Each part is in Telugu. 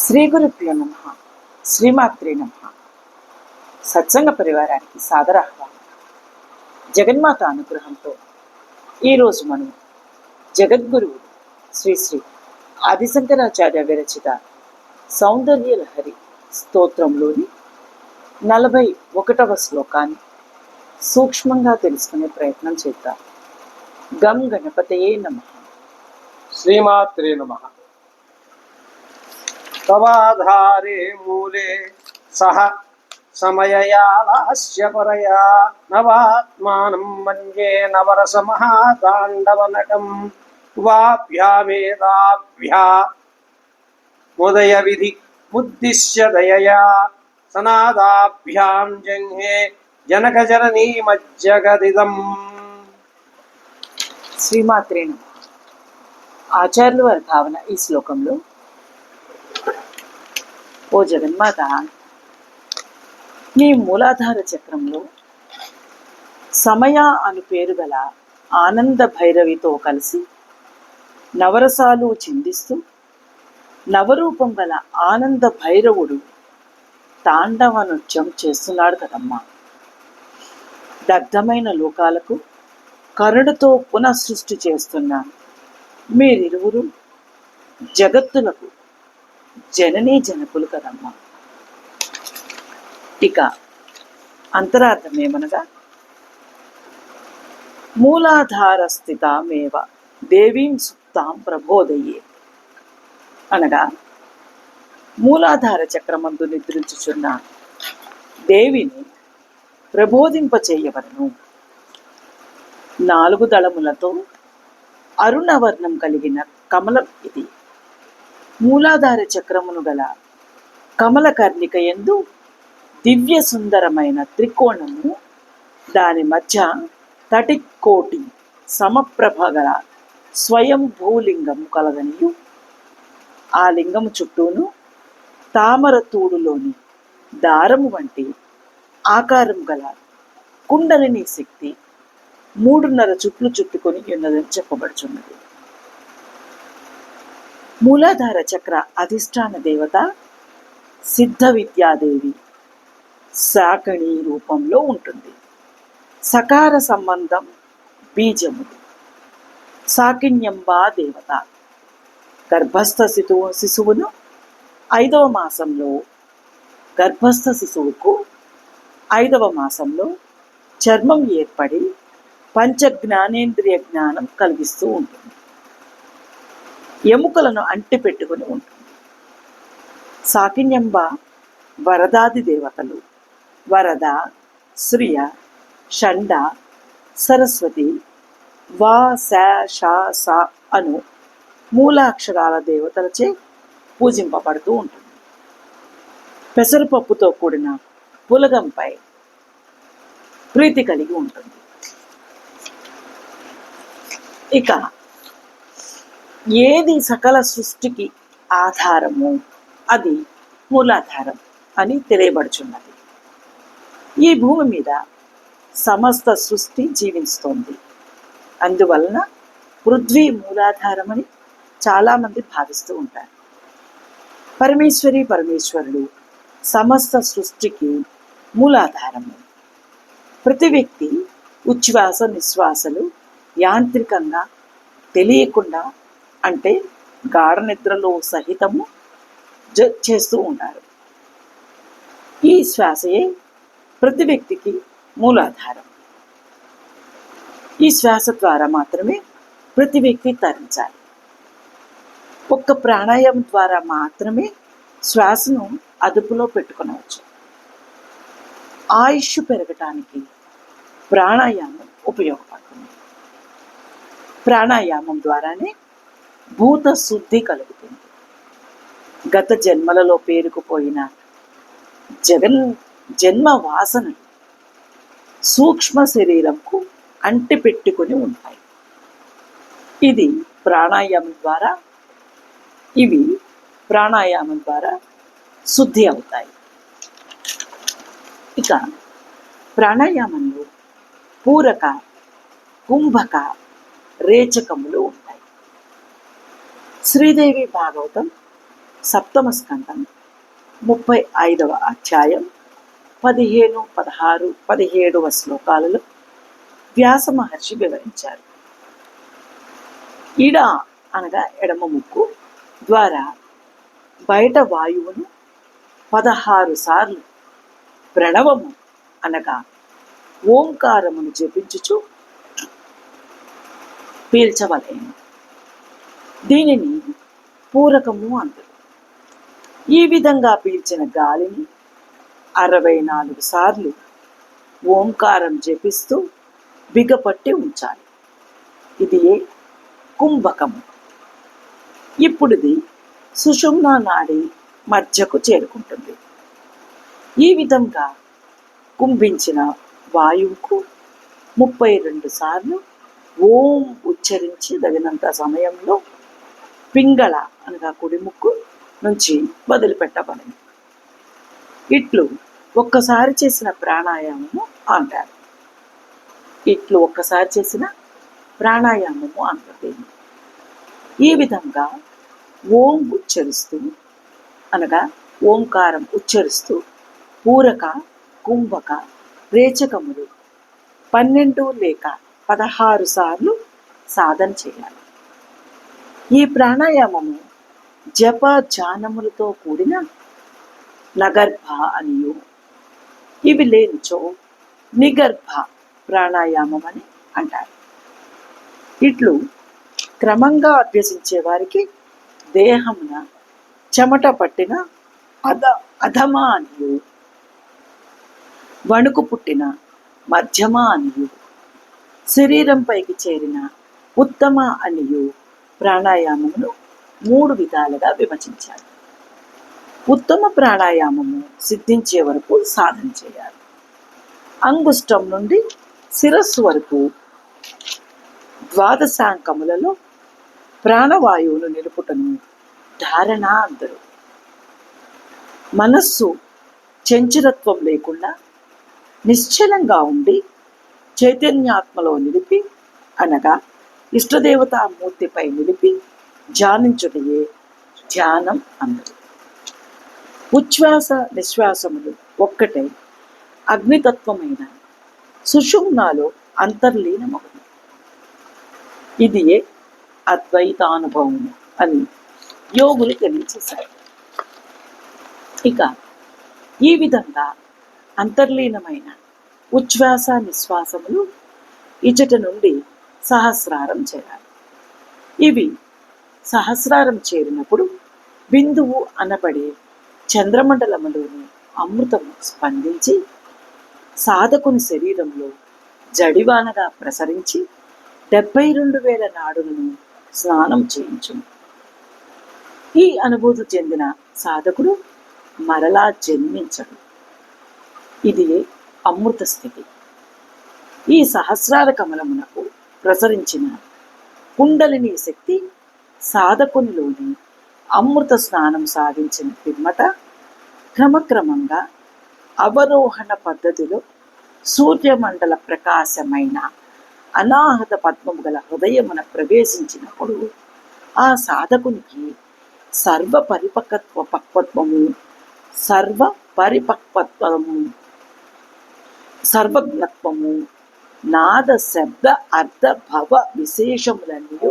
శ్రీ గురుభ్యో నమ. శ్రీమాత్రే నమ. సత్సంగ పరివారానికి సాదర ఆహ్వానం. జగన్మాత అనుగ్రహంతో ఈరోజు మనం జగద్గురువు శ్రీ శ్రీ ఆదిశంకరాచార్య విరచిత సౌందర్య లహరి స్తోత్రంలోని నలభై ఒకటవ శ్లోకాన్ని సూక్ష్మంగా తెలుసుకునే ప్రయత్నం చేద్దాం. గం గణపతయే నమ. శ్రీమాత్రే నమ. తవాధారే మూలే. సహ సమయయాలాస్య పరయా నవాత్మానం మన్యే నవరస నవరసమహాతాండవనటం. వాభ్యావేదాభ్యా ముదయ విధి ముద్దిశ్య దయయా సనాదాభ్యాం జంఘే జనకజననీ మజ్జగదిదం. శ్రీమాత్రే ఆచార్యుల వారి భావన ఈ శ్లోకంలో ఓ జగన్మాత నీ మూలాధార చక్రంలో సమయ అను పేరు గల ఆనంద భైరవితో కలిసి నవరసాలు చిందిస్తూ నవరూపం గల ఆనంద భైరవుడు తాండవ నృత్యం చేస్తున్నాడు కదమ్మా. దగ్ధమైన లోకాలకు కరుణతో పునఃసృష్టి చేస్తున్న మీరిరువురు జగత్తులకు జననీ జనకులు కదమ్మా. ఇక అంతరార్థం ఏమనగా మూలాధార స్థితామేవ దేవీం సుప్తాం ప్రబోధయే. అనగా మూలాధార చక్రమందు నిద్రించుచున్న దేవిని ప్రబోధింప చేయవలను నాలుగు దళములతో అరుణవర్ణం కలిగిన కమలం ఇది. మూలాధార చక్రమును గల కమలకర్ణిక ఎందు దివ్య సుందరమైన త్రికోణము దాని మధ్య తటికోటి సమప్రభ గల స్వయం భూలింగము కలగనియు ఆ లింగము చుట్టూను తామర తూడులోని దారము వంటి ఆకారం గల కుండలిని శక్తి మూడున్నర చుట్లు చుట్టుకొని ఉన్నదని చెప్పబడుచున్నది. మూలాధార చక్ర అధిష్టాన దేవత సిద్ధ విద్యాదేవి సాకణి రూపంలో ఉంటుంది. సకార సంబంధం బీజము. సాకిన్యంబా దేవత. గర్భస్థ శిశువు శిశువును ఐదవ మాసంలో గర్భస్థ శిశువుకు ఐదవ మాసంలో చర్మం ఏర్పడి పంచ జ్ఞానేంద్రియ జ్ఞానం కలిగిస్తూ ఉంటుంది. ఎముకలను అంటి పెట్టుకుని ఉంటుంది. సాకిన్యంబ వరదాది దేవతలు. వరద శ్రియ షండ సరస్వతి వా శ ష స అను మూలాక్షరాల దేవతలచే పూజింపబడుతూ ఉంటుంది. పెసరపప్పుతో కూడిన పులగంపై ప్రీతి కలిగి ఉంటుంది. ఇక ఏది సకల సృష్టికి ఆధారము? అది మూలాధారం అని తెలియబడుచున్నది. ఈ భూమి మీద సమస్త సృష్టి జీవిస్తోంది. అందువలన పృథ్వీ మూలాధారమని చాలామంది భావిస్తూ ఉంటారు. పరమేశ్వరి పరమేశ్వరుడు సమస్త సృష్టికి మూలాధారము. ప్రతి వ్యక్తి ఉచ్ఛ్వాస నిశ్వాసలు యాంత్రికంగా తెలియకుండా అంటే గాఢ నిద్రలో సహితము జ- చేస్తూ ఉంటారు. ఈ శ్వాసయే ప్రతి వ్యక్తికి మూలాధారం. ఈ శ్వాస ద్వారా మాత్రమే ప్రతి వ్యక్తి తరించాలి. ఒక్క ప్రాణాయామం ద్వారా మాత్రమే శ్వాసను అదుపులో పెట్టుకునవచ్చు. ఆయుష్ పెరగటానికి ప్రాణాయామం ఉపయోగపడుతుంది. ప్రాణాయామం ద్వారానే భూత శుద్ధి కలుగుతుంది. గత జన్మలలో పేరుకుపోయిన జగన్ జన్మ వాసనలు సూక్ష్మ శరీరంకు అంటిపెట్టుకుని ఉంటాయి. ఇది ప్రాణాయామం ద్వారా ఇవి ప్రాణాయామం ద్వారా శుద్ధి అవుతాయి. ఇక ప్రాణాయామంలో పూరక కుంభక రేచకములు ఉంటాయి. శ్రీదేవి భాగవతం సప్తమ స్కంధం ముప్పై ఐదవ అధ్యాయం పదిహేను పదహారు పదిహేడవ శ్లోకాలలో వ్యాస మహర్షి వివరించారు. ఇడ అనగా ఎడమ ముక్కు ద్వారా బయట వాయువును పదహారు సార్లు ప్రణవము అనగా ఓంకారమును జపించుచు పీల్చవలేను. దీనిని పూరకము అందరు ఈ విధంగా పీల్చిన గాలిని అరవై నాలుగు సార్లు ఓంకారం జపిస్తూ బిగపట్టి ఉంచాలి. ఇది కుంభకము? ఇప్పుడుది సుషుమ్నా నాడి మధ్యకు చేరుకుంటుంది. ఈ విధంగా కుంభించిన వాయువుకు ముప్పై రెండు సార్లు ఓం ఉచ్చరించి తగినంత సమయంలో పింగళ అనగా కుడిముక్కు నుంచి వదిలిపెట్టబడింది ఇట్లు ఒక్కసారి చేసిన ప్రాణాయామము అంటారు. ఇట్లు ఒక్కసారి చేసిన ప్రాణాయామము అంటారు ఈ విధంగా ఓం ఉచ్చరిస్తూ అనగా ఓంకారం ఉచ్చరిస్తూ పూరక కుంభక రేచకములు పన్నెండు లేక పదహారు సార్లు సాధన చేయాలి. ఈ ప్రాణాయామము జప జానములతో కూడిన నగర్భ అనియు. ఇవి లేనిచో నిగర్భ ప్రాణాయామం అని అంటారు. ఇట్లు క్రమంగా అభ్యసించే వారికి దేహమున చెమట పట్టిన అధ అధమా అనియు. వణుకు పుట్టిన మధ్యమ అనియు. శరీరంపైకి చేరిన ఉత్తమ అనియు. ప్రాణాయామమును మూడు విధాలుగా విభజించాలి. ఉత్తమ ప్రాణాయామము సిద్ధించే వరకు సాధన చేయాలి. అంగుష్టం నుండి శిరస్సు వరకు ద్వాదశాంకములలో ప్రాణవాయువును నిలుపుటను ధారణ అందరు. మనస్సు చంచలత్వం లేకుండా నిశ్చలంగా ఉండి చైతన్యాత్మలో నిలిపి అనగా ఇష్టదేవత మూర్తిపై నిలిపి ధ్యానించుటయే ధ్యానం అన్నది. ఉచ్ఛ్వాస నిశ్వాసములు ఒక్కటై అగ్నితత్వమైన సుషుమ్నాలో అంతర్లీనమవును ఇది అద్వైతానుభవము అని యోగులు తెలియచేశారు ఇక ఈ విధంగా అంతర్లీనమైన ఉచ్ఛ్వాస నిశ్వాసములు ఇచట నుండి సహస్రారం చేరాలి. ఇవి సహస్రారం చేరినప్పుడు బిందువు అనబడే చంద్రమండలములోని అమృతము స్పందించి సాధకుని శరీరంలో జడివానగా ప్రసరించి డెబ్బై రెండు వేల నాడులను స్నానం చేయించు ఈ అనుభూతి చెందిన సాధకుడు మరలా జన్మించడు. ఇది అమృత స్థితి. ఈ సహస్రార కమలమునకు ప్రసరించిన కుండలిని శక్తి సాధకునిలోని అమృత స్నానం సాధించిన పిమ్మట క్రమక్రమంగా అవరోహణ పద్ధతిలో సూర్యమండల ప్రకాశమైన అనాహత పద్మము గల హృదయమున ప్రవేశించినప్పుడు ఆ సాధకునికి సర్వ పరిపక్వత్వ పక్వత్వము సర్వ పరిపక్వత్వము సర్వజ్ఞత్వము నాద శబ్ద అర్థ భవ విశేషములన్నీ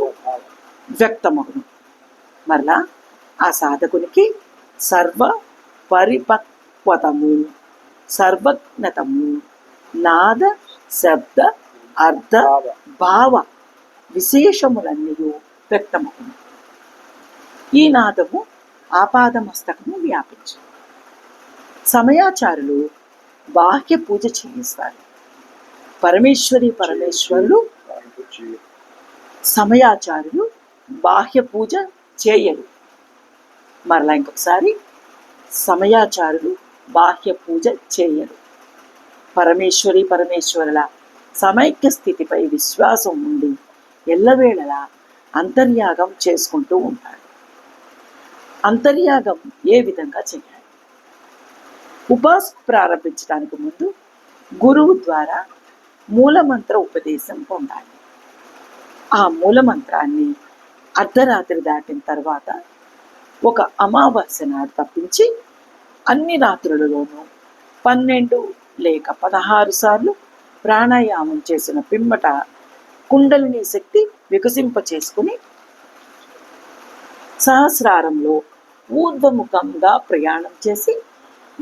వ్యక్తమగును. మరలా ఆ సాధకునికి సర్వ పరిపక్వతము సర్వజ్ఞతము నాద శబ్ద అర్థ భావ విశేషములన్నీ వ్యక్తమగును. ఈ నాదము ఆపాదమస్తకము వ్యాపించు. సమయాచారులు బాహ్య పూజ చేయిస్తారు పరమేశ్వరి పరమేశ్వరులు సమయాచారులు బాహ్య పూజ చేయరు. మరలా ఇంకొకసారి సమయాచారులు బాహ్య పూజ చేయరు. పరమేశ్వరి పరమేశ్వరుల సమైక్య స్థితిపై విశ్వాసం ఉండి ఎల్లవేళలా అంతర్యాగం చేసుకుంటూ ఉంటాడు అంతర్యాగం ఏ విధంగా చేయాలి? ఉపాసన ప్రారంభించడానికి ముందు గురువు ద్వారా మూలమంత్ర ఉపదేశం పొందాలి. ఆ మూలమంత్రాన్ని అర్ధరాత్రి దాటిన తర్వాత ఒక అమావాస్య నాడు తప్పించి అన్ని రాత్రులలోనూ పన్నెండు లేక పదహారు సార్లు ప్రాణాయామం చేసిన పిమ్మట కుండలిని శక్తి వికసింప చేసుకుని సహస్రారంలో ఊర్ధముఖంగా ప్రయాణం చేసి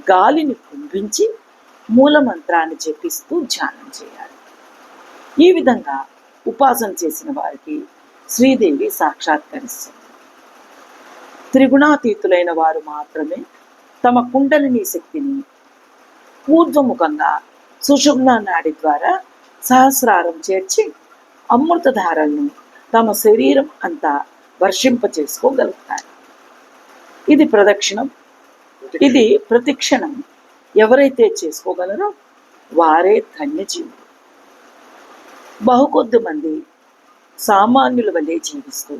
గాలిని కుంభించి మూలమంత్రాన్ని జపిస్తూ ధ్యానం చేయాలి. ఈ విధంగా ఉపాసన చేసిన వారికి శ్రీదేవి సాక్షాత్కరిస్తుంది. త్రిగుణాతీతులైన వారు మాత్రమే తమ కుండలిని శక్తిని పూర్వముఖంగా సుషుమ్న నాడి ద్వారా సహస్రారం చేర్చి అమృతధారలను తమ శరీరం అంతా వర్షింప చేసుకోగలుగుతారు ఇది ప్రదక్షిణం. ఇది ప్రతిక్షణం. ఎవరైతే చేసుకోగలరో వారే ధన్యజీవులు. బహుకొద్ది మంది సామాన్యుల వలె జీవిస్తూ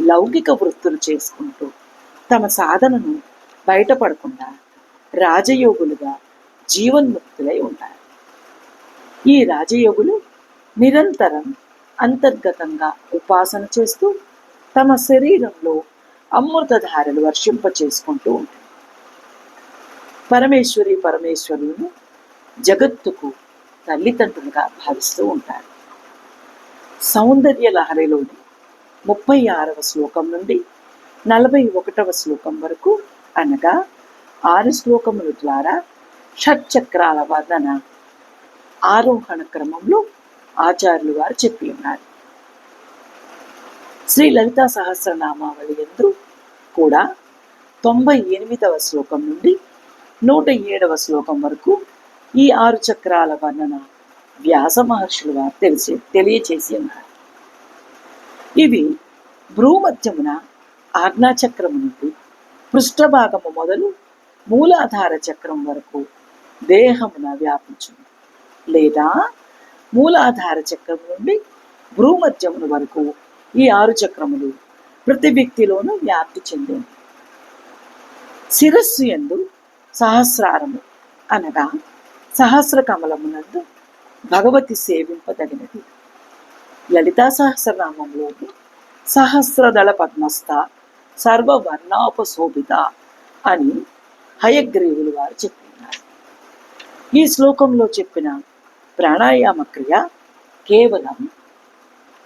లౌకిక వృత్తులు చేసుకుంటూ తమ సాధనను బయటపడకుండా రాజయోగులుగా జీవన్ముక్తులై ఉంటారు. ఈ రాజయోగులు నిరంతరం అంతర్గతంగా ఉపాసన చేస్తూ తమ శరీరంలో అమృతధారలు వర్షింప చేసుకుంటూ ఉంటారు. పరమేశ్వరి పరమేశ్వరులను జగత్తుకు తల్లిదండ్రులుగా భావిస్తూ ఉంటారు. సౌందర్య లహరిలోని ముప్పై ఆరవ శ్లోకం నుండి నలభై ఒకటవ శ్లోకం వరకు అనగా ఆరు శ్లోకముల ద్వారా షట్చక్రాల వర్ణన. ఆరోహణ క్రమంలో ఆచార్యులు వారు చెప్పి ఉన్నారు. శ్రీ లలితా సహస్రనామావళి ఎందు కూడా తొంభై ఎనిమిదవ శ్లోకం నుండి నూట ఏడవ శ్లోకం వరకు ఈ ఆరు చక్రాల వర్ణన వ్యాస మహర్షులు వారు తెలిసి తెలియచేసి ఉన్నారు ఇవి భ్రూమధ్యమున ఆజ్ఞాచక్రము నుండి పృష్ఠభాగము మొదలు మూలాధార చక్రం వరకు దేహమున వ్యాపించును. లేదా మూలాధార చక్రం నుండి భ్రూమధ్యమును వరకు ఈ ఆరు చక్రములు ప్రతి వ్యక్తిలోనూ వ్యాప్తి చెందింది శిరస్సు ఎందు సహస్రారము అనగా సహస్ర కమలమునందు భగవతి సేవింపదగినది. లలితా సహస్రనామంలోని సహస్రదళ పద్మస్థ సర్వవర్ణోపశోభిత అని హయగ్రీవులు వారు చెప్పినారు. ఈ శ్లోకంలో చెప్పిన ప్రాణాయామ క్రియ కేవలం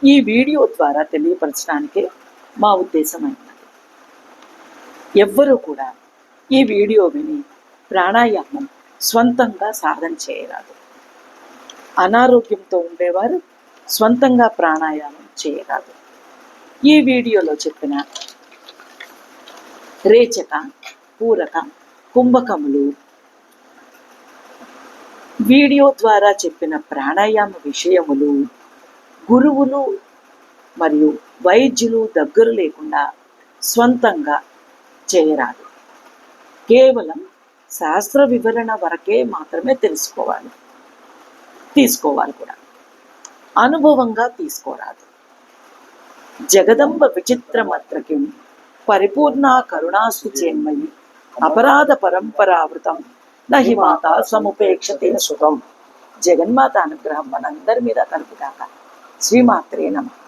ఈ వీడియో ద్వారా తెలియపరచడానికే మా ఉద్దేశమైనది. ఎవ్వరూ కూడా ఈ వీడియో విని ప్రాణాయామం స్వంతంగా సాధన చేయరాదు. అనారోగ్యంతో ఉండేవారు స్వంతంగా ప్రాణాయామం చేయరాదు. ఈ వీడియోలో చెప్పిన రేచక పూరక కుంభకములు వీడియో ద్వారా చెప్పిన ప్రాణాయామ విషయములు గురువులు మరియు వైద్యులు దగ్గర లేకుండా స్వంతంగా చేయరాదు. కేవలం శాస్త్ర వివరణ వరకే మాత్రమే తెలుసుకోవాలి. తీసుకోవాలి కూడా. అనుభవంగా తీసుకోరాదు. జగదంబ విచిత్రమత్రకిం పరిపూర్ణ కరుణాసు చేన్మయి అపరాధ పరంపరావృతం నహి మాత సముపేక్షతే సుఖం. జగన్మాత అనుగ్రహం మనందరి మీద కలుపుగాక శ్రీమాత్రే నమః.